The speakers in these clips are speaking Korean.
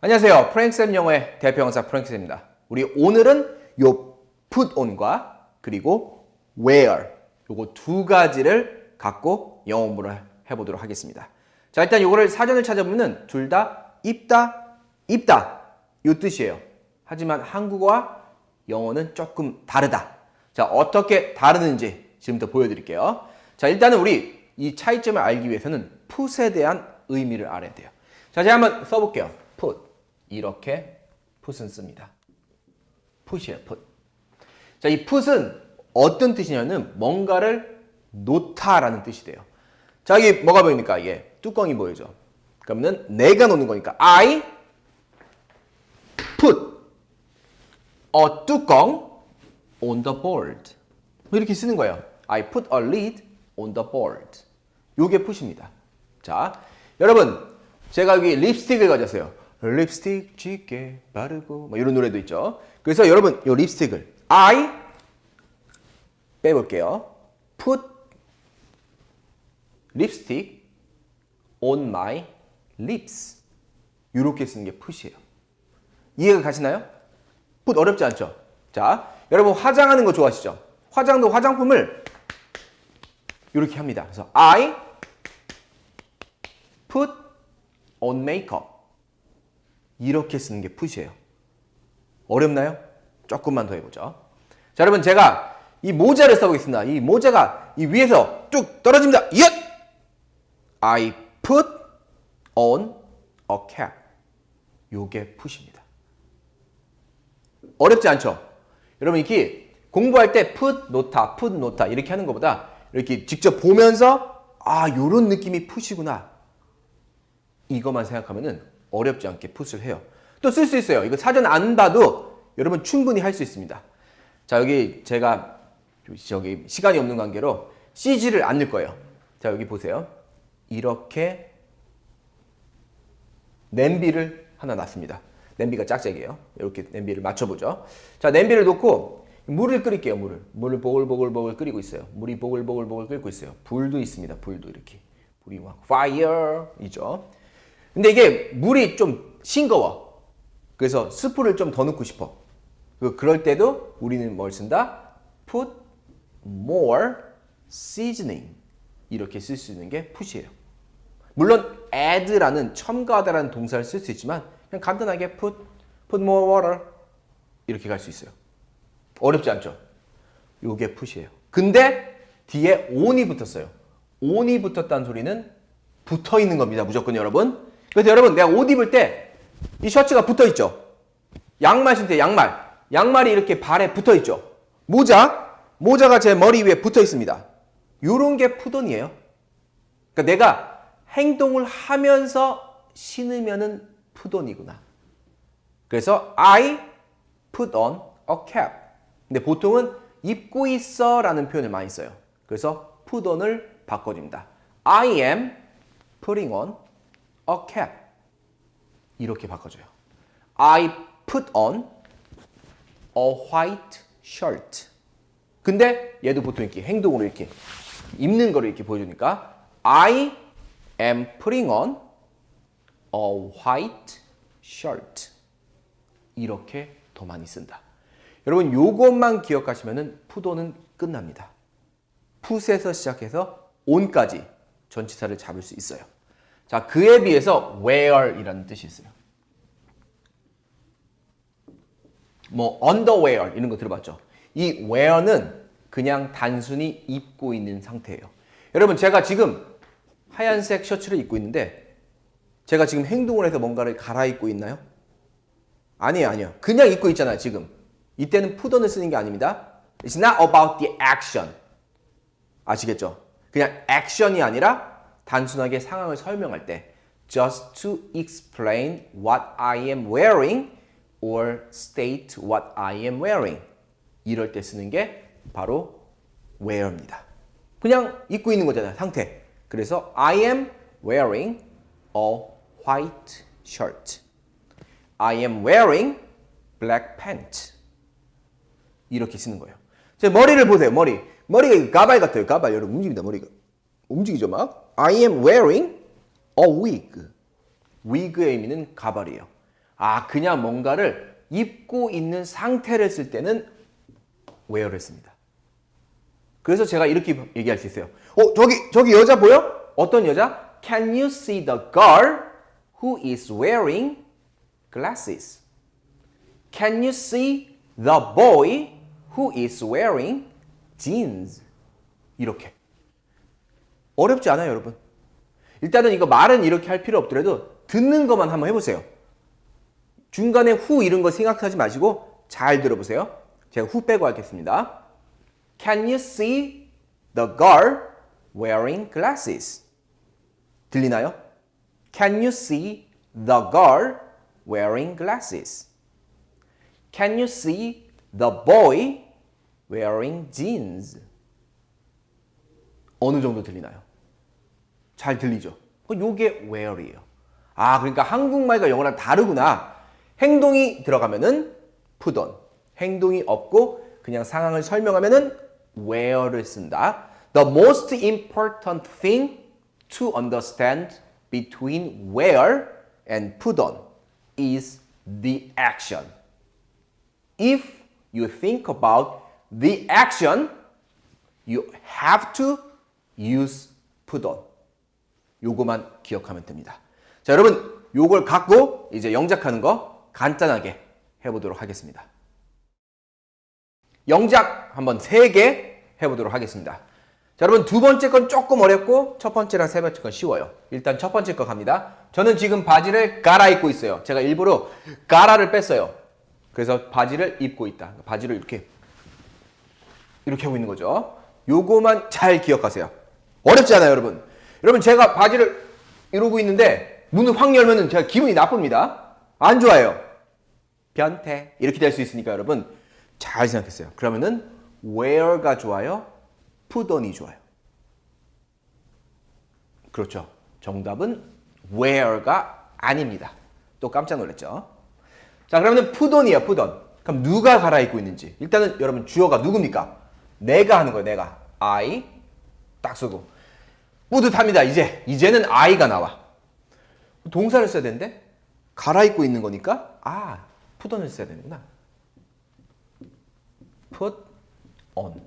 안녕하세요. 프랭쌤 영어의 대표형사 프랭쌤입니다. 우리 오늘은 요 put on과 그리고 where 요거 두 가지를 갖고 영어 공부를 해보도록 하겠습니다. 자, 일단 요거를 사전을 찾아보면 둘 다 입다, 입다 요 뜻이에요. 하지만 한국어와 영어는 조금 다르다. 자, 어떻게 다르는지 지금부터 보여드릴게요. 자, 일단은 우리 이 차이점을 알기 위해서는 put에 대한 의미를 알아야 돼요. 자, 제가 한번 써볼게요. put. 이렇게 put은 씁니다. put이에요, put. 자, 이 put은 어떤 뜻이냐면 뭔가를 놓다라는 뜻이 돼요. 자, 여기 뭐가 보입니까? 이게 뚜껑이 보이죠? 그러면은 내가 놓는 거니까 I put a 뚜껑 on the board. 뭐 이렇게 쓰는 거예요. I put a lid on the board. 요게 put입니다. 자, 여러분, 제가 여기 립스틱을 가졌어요. 립스틱 짙게 바르고 뭐 이런 노래도 있죠. 그래서 여러분, 요 립스틱을 I 빼볼게요. Put lipstick on my lips. 이렇게 쓰는 게 put이에요. 이해가 가시나요? put 어렵지 않죠? 자, 여러분 화장하는 거 좋아하시죠? 화장도 화장품을 이렇게 합니다. 그래서 I put on makeup. 이렇게 쓰는 게 put이에요. 어렵나요? 조금만 더 해보죠. 자, 여러분 제가 이 모자를 써보겠습니다. 이 모자가 이 위에서 쭉 떨어집니다. 예! I put on a cap. 요게 put입니다. 어렵지 않죠? 여러분 이렇게 공부할 때 put 놓다, put 놓다 이렇게 하는 것보다 이렇게 직접 보면서 아 요런 느낌이 put이구나 이것만 생각하면은 어렵지 않게 put을 해요. 또 쓸 수 있어요. 이거 사전 안 봐도 여러분 충분히 할 수 있습니다. 자 여기 제가 저기 시간이 없는 관계로 CG를 안 넣을 거예요. 자 여기 보세요. 이렇게 냄비를 하나 놨습니다. 냄비가 짝짝이에요. 이렇게 냄비를 맞춰보죠. 자, 냄비를 놓고 물을 끓일게요. 물을. 물을 보글보글보글 끓이고 있어요. 물이 보글보글보글 끓고 있어요. 불도 있습니다. 불도 이렇게. 불이 막 fire이죠. 근데 이게 물이 좀 싱거워. 그래서 스프를 좀 더 넣고 싶어. 그- 그럴 때도 우리는 뭘 쓴다? put more seasoning. 이렇게 쓸 수 있는 게 put이에요. 물론 add라는 첨가하다라는 동사를 쓸 수 있지만 그냥 간단하게 put, put more water 이렇게 갈 수 있어요. 어렵지 않죠? 요게 put이에요. 근데 뒤에 on이 붙었어요. on이 붙었다는 소리는 붙어 있는 겁니다. 무조건 여러분. 그래서 여러분 내가 옷 입을 때 이 셔츠가 붙어 있죠. 양말 때 양말. 양말이 이렇게 발에 붙어 있죠. 모자. 모자가 제 머리 위에 붙어 있습니다. 요런 게 푸돈이에요. 그러니까 내가 행동을 하면서 신으면은 푸돈이구나. 그래서 I put on a cap. 근데 보통은 입고 있어 라는 표현을 많이 써요. 그래서 on을 바꿔줍니다. I am putting on a cap. 이렇게 바꿔줘요. I put on a white shirt. 근데 얘도 보통 이렇게 행동으로 이렇게 입는 거를 이렇게 보여주니까 I am putting on a white shirt. 이렇게 더 많이 쓴다. 여러분 요것만 기억하시면은 푸도는 끝납니다. 풋에서 시작해서 on까지 전치사를 잡을 수 있어요. 자, 그에 비해서 wear이라는 뜻이 있어요. 뭐 underwear 이런 거 들어봤죠? 이 wear는 그냥 단순히 입고 있는 상태예요. 여러분 제가 지금 하얀색 셔츠를 입고 있는데 제가 지금 행동을 해서 뭔가를 갈아입고 있나요? 아니에요, 아니에요. 그냥 입고 있잖아요, 지금. 이때는 푸던을 쓰는 게 아닙니다. It's not about the action. 아시겠죠? 그냥 액션이 아니라 단순하게 상황을 설명할 때 just to explain what I am wearing or state what I am wearing 이럴 때 쓰는 게 바로 wear입니다. 그냥 입고 있는 거잖아요, 상태. 그래서 I am wearing a white shirt. I am wearing black pants. 이렇게 쓰는 거예요. 제 머리를 보세요. 머리. 머리가 가발 같아요. 가발. 여러분 움직입니다. 머리가. 움직이죠 막. I am wearing a wig. wig의 의미는 가발이에요. 아, 그냥 뭔가를 입고 있는 상태를 쓸 때는 wear를 씁니다. 그래서 제가 이렇게 얘기할 수 있어요. 어, 저기, 저기 여자 보여? 어떤 여자? Can you see the girl who is wearing glasses? Can you see the boy who is wearing jeans? 이렇게. 어렵지 않아요, 여러분. 일단은 이거 말은 이렇게 할 필요 없더라도 듣는 것만 한번 해보세요. 중간에 후 이런 거 생각하지 마시고 잘 들어보세요. 제가 후 빼고 하겠습니다. Can you see the girl wearing glasses? 들리나요? Can you see the girl wearing glasses? Can you see the boy wearing jeans? 어느 정도 들리나요? 잘 들리죠? 어, 요게 where이에요. 아, 그러니까 한국말과 영어랑 다르구나. 행동이 들어가면은 put on. 행동이 없고 그냥 상황을 설명하면은 where를 쓴다. The most important thing to understand between where and put on is the action. If you think about the action, you have to use put on. 요거만 기억하면 됩니다. 자, 여러분, 요걸 갖고 이제 영작하는 거 간단하게 해보도록 하겠습니다. 영작 한번 세 개 해보도록 하겠습니다. 자, 여러분, 두 번째 건 조금 어렵고 첫 번째랑 세 번째 건 쉬워요. 일단 첫 번째 거 갑니다. 저는 지금 바지를 갈아입고 있어요. 제가 일부러 가라를 뺐어요. 그래서 바지를 입고 있다. 바지를 이렇게 이렇게 하고 있는 거죠. 요거만 잘 기억하세요. 어렵지 않아요, 여러분. 여러분 제가 바지를 이러고 있는데 문을 확 열면은 제가 기분이 나쁩니다. 안 좋아요. 변태 이렇게 될 수 있으니까 여러분 잘 생각했어요. 그러면은 where가 좋아요? put on이 좋아요. 그렇죠. 정답은 where가 아닙니다. 또 깜짝 놀랐죠. 자, 그러면 put on이에요, put on. 그럼 누가 갈아입고 있는지. 일단은 여러분 주어가 누굽니까? 내가 하는 거예요, 내가. I 딱 쓰고. 뿌듯합니다, 이제. 이제는 I가 나와. 동사를 써야 되는데 갈아입고 있는 거니까 아, put on을 써야 되는구나. put on.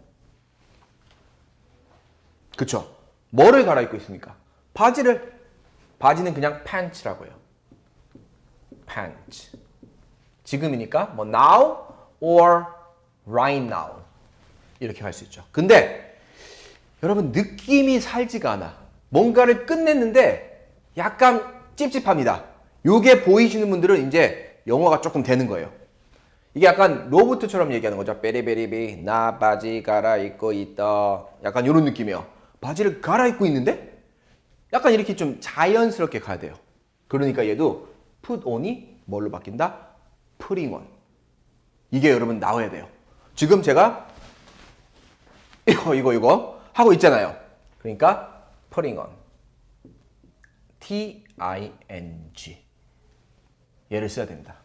그쵸? 뭐를 갈아입고 있습니까? 바지를. 바지는 그냥 pants라고 해요. pants. 지금이니까 뭐 now or right now 이렇게 할 수 있죠. 근데 여러분 느낌이 살지가 않아. 뭔가를 끝냈는데 약간 찝찝합니다. 요게 보이시는 분들은 이제 영어가 조금 되는 거예요. 이게 약간 로봇처럼 얘기하는 거죠. 베리베리비 나 바지 갈아입고 있다. 약간 이런 느낌이에요. 바지를 갈아입고 있는데 약간 이렇게 좀 자연스럽게 가야 돼요. 그러니까 얘도 put on이 뭘로 바뀐다? putting on. 이게 여러분 나와야 돼요. 지금 제가 이거 이거 이거 하고 있잖아요. 그러니까 putting on. T I N G. 얘를 써야 됩니다.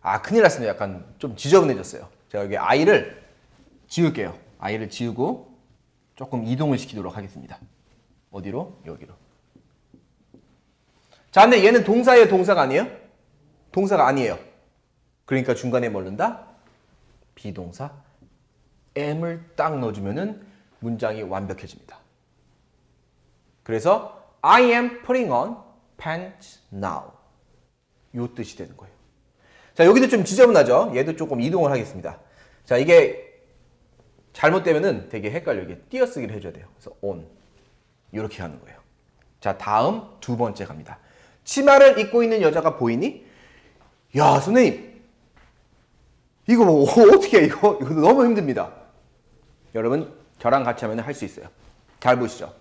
아 큰일 났습니다. 약간 좀 지저분해졌어요. 제가 여기 i를 지울게요. i를 지우고 조금 이동을 시키도록 하겠습니다. 어디로? 여기로. 자, 근데 얘는 동사예요, 동사가 아니에요? 동사가 아니에요. 그러니까 중간에 뭘 넣는다? 비동사 am을 딱 넣어주면은 문장이 완벽해집니다. 그래서 I am putting on pants now. 요 뜻이 되는 거예요. 자, 여기도 좀 지저분하죠? 얘도 조금 이동을 하겠습니다. 자, 이게 잘못되면은 되게 헷갈려. 이게 띄어쓰기를 해줘야 돼요. 그래서 on. 이렇게 하는 거예요. 자, 다음 두 번째 갑니다. 치마를 입고 있는 여자가 보이니? 야, 선생님. 이거 뭐 어떻게 해, 이거? 이거 너무 힘듭니다. 여러분, 저랑 같이 하면 할 수 있어요. 잘 보시죠.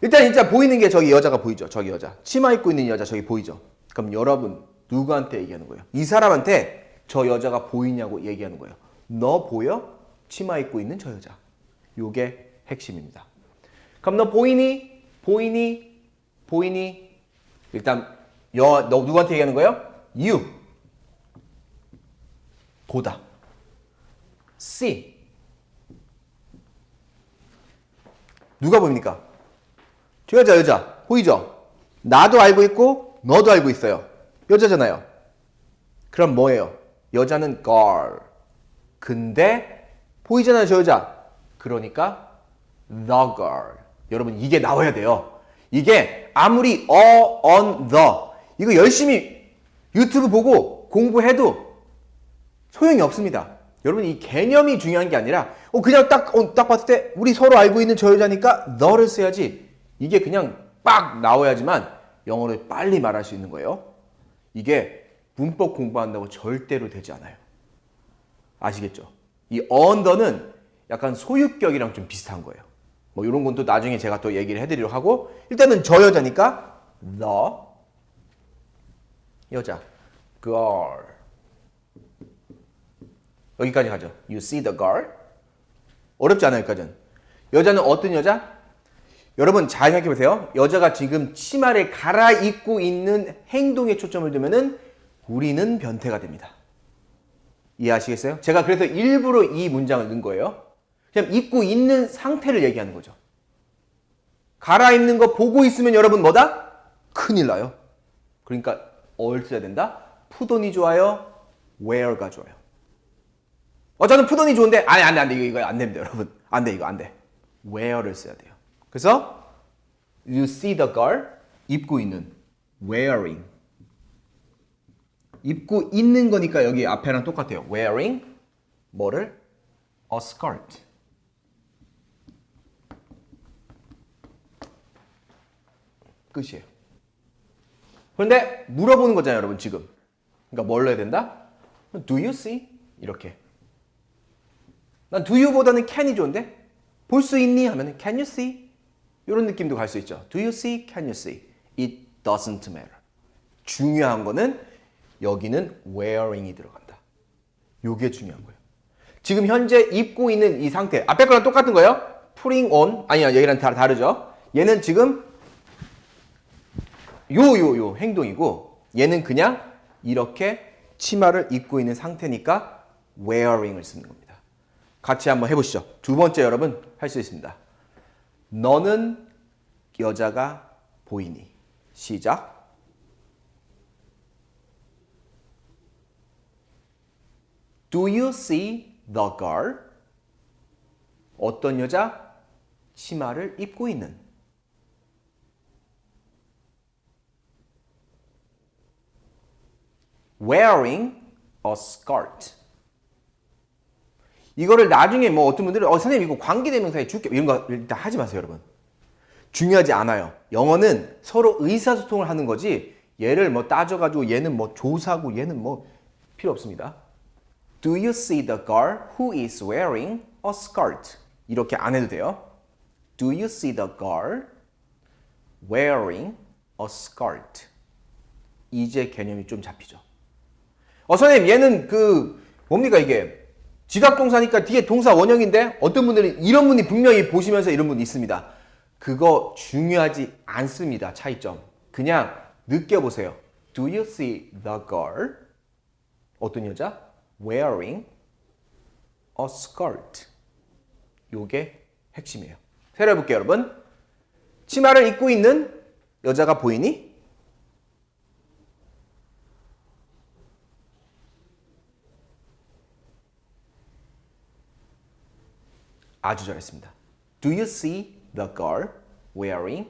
일단 진짜 보이는 게 저기 여자가 보이죠. 저기 여자. 치마 입고 있는 여자 저기 보이죠. 그럼 여러분 누구한테 얘기하는 거예요? 이 사람한테 저 여자가 보이냐고 얘기하는 거예요. 너 보여? 치마 입고 있는 저 여자. 요게 핵심입니다. 그럼 너 보이니? 보이니? 보이니? 일단 여, 너 누구한테 얘기하는 거예요? You. 보다. See. 누가 보입니까? 저 여자 여자 보이죠? 나도 알고 있고 너도 알고 있어요. 여자잖아요. 그럼 뭐예요? 여자는 girl. 근데 보이잖아요, 저 여자. 그러니까 the girl. 여러분 이게 나와야 돼요. 이게 아무리 어, on, the 이거 열심히 유튜브 보고 공부해도 소용이 없습니다. 여러분 이 개념이 중요한 게 아니라 어 그냥 딱, 어, 딱 봤을 때 우리 서로 알고 있는 저 여자니까 너를 써야지. 이게 그냥 빡 나와야지만 영어를 빨리 말할 수 있는 거예요. 이게 문법 공부한다고 절대로 되지 않아요. 아시겠죠? 이 언더는 약간 소유격이랑 좀 비슷한 거예요. 뭐 이런 건 또 나중에 제가 또 얘기를 해드리려고 하고 일단은 저 여자니까 the 여자 girl 여기까지 가죠. You see the girl? 어렵지 않아요, 여기까지는. 여자는 어떤 여자? 여러분 잘 생각해 보세요. 여자가 지금 치마를 갈아입고 있는 행동에 초점을 두면은 우리는 변태가 됩니다. 이해하시겠어요? 제가 그래서 일부러 이 문장을 넣은 거예요. 그냥 입고 있는 상태를 얘기하는 거죠. 갈아입는 거 보고 있으면 여러분 뭐다? 큰일 나요. 그러니까 뭘 써야 된다? 푸돈이 좋아요? where가 좋아요. 어, 저는 푸돈이 좋은데, 아니, 안 돼, 안 돼. 이거, 이거 안 됩니다, 여러분. 안 돼, 이거 안 돼. where를 써야 돼요. 그래서, you see the girl, 입고 있는, wearing. 입고 있는 거니까 여기 앞에랑 똑같아요. wearing, 뭐를? a skirt. 끝이에요. 그런데 물어보는 거잖아요, 여러분, 지금. 그러니까 뭘 해야 된다? Do you see? 이렇게. 난 do you보다는 can이 좋은데? 볼 수 있니? 하면 can you see? 이런 느낌도 갈 수 있죠. Do you see? Can you see? It doesn't matter. 중요한 거는 여기는 wearing이 들어간다. 요게 중요한 거예요. 지금 현재 입고 있는 이 상태. 앞에 거랑 똑같은 거예요. putting on. 아니야, 여기랑 다 다르죠. 얘는 지금 요, 요, 요 행동이고 얘는 그냥 이렇게 치마를 입고 있는 상태니까 wearing을 쓰는 겁니다. 같이 한번 해보시죠. 두 번째 여러분 할 수 있습니다. 너는 여자가 보이니? 시작. Do you see the girl? 어떤 여자? 치마를 입고 있는. wearing a skirt. 이거를 나중에 뭐 어떤 분들은 어 선생님 이거 관계대명사에 줄게 이런 거 일단 하지 마세요 여러분. 중요하지 않아요. 영어는 서로 의사소통을 하는 거지 얘를 뭐 따져가지고 얘는 뭐 조사고 얘는 뭐 필요 없습니다. Do you see the girl who is wearing a skirt? 이렇게 안 해도 돼요. Do you see the girl wearing a skirt? 이제 개념이 좀 잡히죠. 어, 선생님, 얘는 그, 뭡니까, 이게? 지각동사니까 뒤에 동사 원형인데 어떤 분들은 이런 분이 분명히 보시면서 이런 분이 있습니다. 그거 중요하지 않습니다. 차이점. 그냥 느껴보세요. Do you see the girl? 어떤 여자? Wearing a skirt. 요게 핵심이에요. 새로 해볼게요, 여러분. 치마를 입고 있는 여자가 보이니? 아주 잘했습니다. Do you see the girl wearing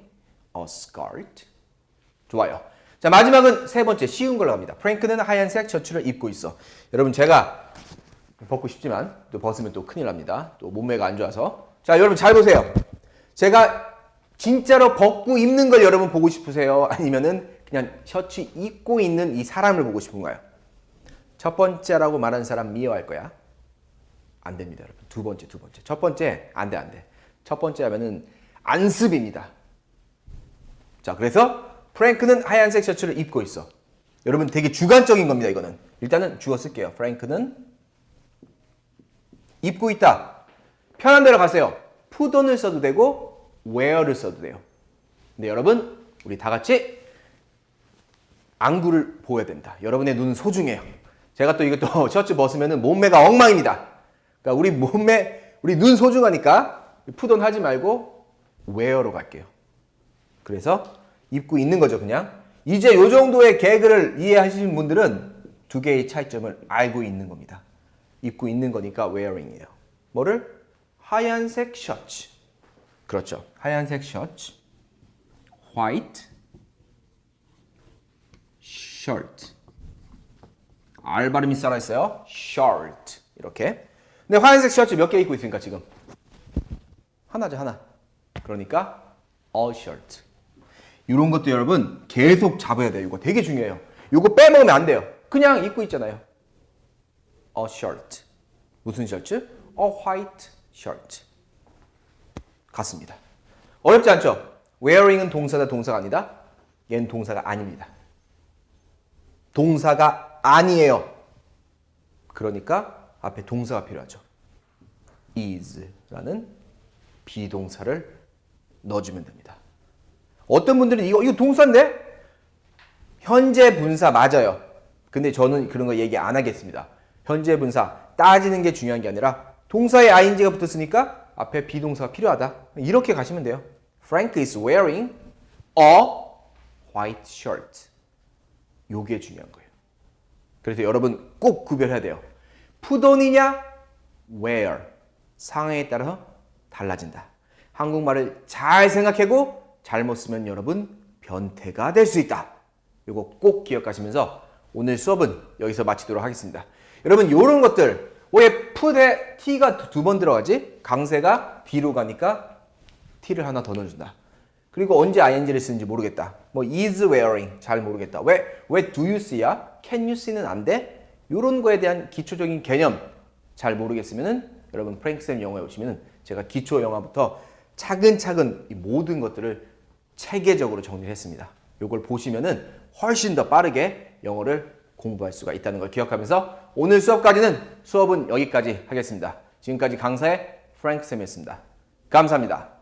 a skirt? 좋아요. 자 마지막은 세 번째 쉬운 걸로 갑니다. 프랭크는 하얀색 셔츠를 입고 있어. 여러분 제가 벗고 싶지만 또 벗으면 또 큰일 납니다. 또 몸매가 안 좋아서. 자 여러분 잘 보세요. 제가 진짜로 벗고 입는 걸 여러분 보고 싶으세요? 아니면은 그냥 셔츠 입고 있는 이 사람을 보고 싶은가요? 첫 번째라고 말하는 사람 미워할 거야. 안 됩니다, 여러분. 두 번째, 두 번째. 첫 번째, 안 돼, 안 돼. 첫 번째 하면은 안습입니다. 자, 그래서 프랭크는 하얀색 셔츠를 입고 있어. 여러분 되게 주관적인 겁니다, 이거는. 일단은 주어 쓸게요. 프랭크는 입고 있다. 편한 대로 가세요. 푸돈을 써도 되고, wear를 써도 돼요. 근데 여러분, 우리 다 같이 안구를 보여야 된다. 여러분의 눈은 소중해요. 제가 또 이것도 셔츠 벗으면 몸매가 엉망입니다. 그러니까 우리 몸매, 우리 눈 소중하니까 푸돈 하지 말고 웨어로 갈게요. 그래서 입고 있는 거죠, 그냥. 이제 요 정도의 개그를 이해하시는 분들은 두 개의 차이점을 알고 있는 겁니다. 입고 있는 거니까 wearing이에요. 뭐를? 하얀색 셔츠. 그렇죠. 하얀색 셔츠. white shirt. R 발음이 살아있어요. shirt. 이렇게. 근데 하얀색 셔츠 몇 개 입고 있습니까, 지금? 하나죠, 하나. 그러니까 a shirt. 이런 것도 여러분 계속 잡아야 돼요. 이거 되게 중요해요. 이거 빼먹으면 안 돼요. 그냥 입고 있잖아요. a shirt. 무슨 셔츠? a white shirt. 같습니다. 어렵지 않죠? wearing은 동사다 동사가 아니다. 얘는 동사가 아닙니다. 동사가 아니에요. 그러니까 앞에 동사가 필요하죠. is라는 비동사를 넣어주면 됩니다. 어떤 분들은 이거 이거 동사인데 현재 분사 맞아요. 근데 저는 그런 거 얘기 안 하겠습니다. 현재 분사 따지는 게 중요한 게 아니라 동사에 ing가 붙었으니까 앞에 비동사가 필요하다. 이렇게 가시면 돼요. Frank is wearing a white shirt. 요게 중요한 거예요. 그래서 여러분 꼭 구별해야 돼요. On이냐 wear 상황에 따라서 달라진다. 한국말을 잘 생각하고 잘못 쓰면 여러분 변태가 될 수 있다. 이거 꼭 기억하시면서 오늘 수업은 여기서 마치도록 하겠습니다. 여러분 이런 것들 왜 put에 t가 두 번 들어가지? 강세가 뒤로 가니까 t를 하나 더 넣어준다. 그리고 언제 ing를 쓰는지 모르겠다. 뭐 is wearing 잘 모르겠다. 왜 왜 do you see야? can you see는 안 돼? 이런 거에 대한 기초적인 개념 잘 모르겠으면은 여러분 프랭크쌤 영어에 오시면은 제가 기초 영어부터 차근차근 이 모든 것들을 체계적으로 정리를 했습니다. 이걸 보시면은 훨씬 더 빠르게 영어를 공부할 수가 있다는 걸 기억하면서 오늘 수업까지는 수업은 여기까지 하겠습니다. 지금까지 강사의 프랭크쌤이었습니다. 감사합니다.